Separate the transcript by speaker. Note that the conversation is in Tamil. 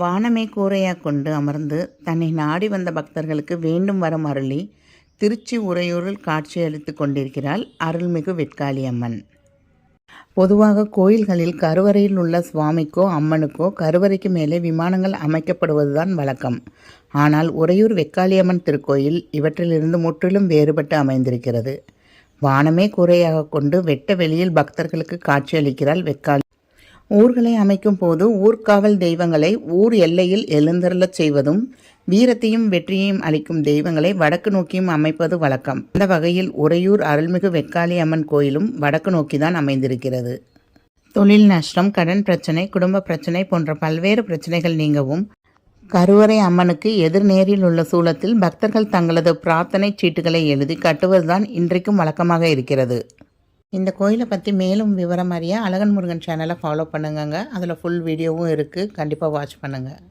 Speaker 1: வானமே கூரையாக கொண்டு அமர்ந்து தன்னை நாடி வந்த பக்தர்களுக்கு வேண்டும் வரம் அருளி திருச்சி உறையூரில் காட்சியளித்து கொண்டிருக்கிறாள் அருள்மிகு வெட்காளி அம்மன். பொதுவாக கோயில்களில் கருவறையில் உள்ள சுவாமிக்கோ அம்மனுக்கோ கருவறைக்கு மேலே விமானங்கள் அமைக்கப்படுவதுதான் வழக்கம். ஆனால் உறையூர் வெக்காளியம்மன் திருக்கோயில் இவற்றிலிருந்து முற்றிலும் வேறுபட்டு அமைந்திருக்கிறது. வானமே கூரையாக கொண்டு வெட்ட வெளியில் பக்தர்களுக்கு காட்சியளிக்கிறாள் வெக்காளி ஊர்களை அமைக்கும் போது ஊர்காவல் தெய்வங்களை ஊர் எல்லையில் எழுந்தருளச் செய்வதும் வீரத்தையும் வெற்றியையும் அளிக்கும் தெய்வங்களை வடக்கு நோக்கியும் அமைப்பது வழக்கம். அந்த வகையில் உறையூர் அருள்மிகு வெக்காளி அம்மன் கோயிலும் வடக்கு நோக்கிதான் அமைந்திருக்கிறது. தொழில் நஷ்டம் கடன் பிரச்சனை குடும்ப பிரச்சனை போன்ற பல்வேறு பிரச்சனைகள் நீங்கவும் கருவறை அம்மனுக்கு எதிர்நேரில் உள்ள சூலத்தில் பக்தர்கள் தங்களது பிரார்த்தனை சீட்டுகளை எழுதி கட்டுவதுதான் இன்றைக்கும் வழக்கமாக இருக்கிறது. இந்த கோயிலை பற்றி மேலும் விவரம் அறிய அழகன் முருகன் சேனலை ஃபாலோ பண்ணுங்கங்க. அதில் ஃபுல் வீடியோவும் இருக்குது கண்டிப்பாக வாட்ச் பண்ணுங்கள்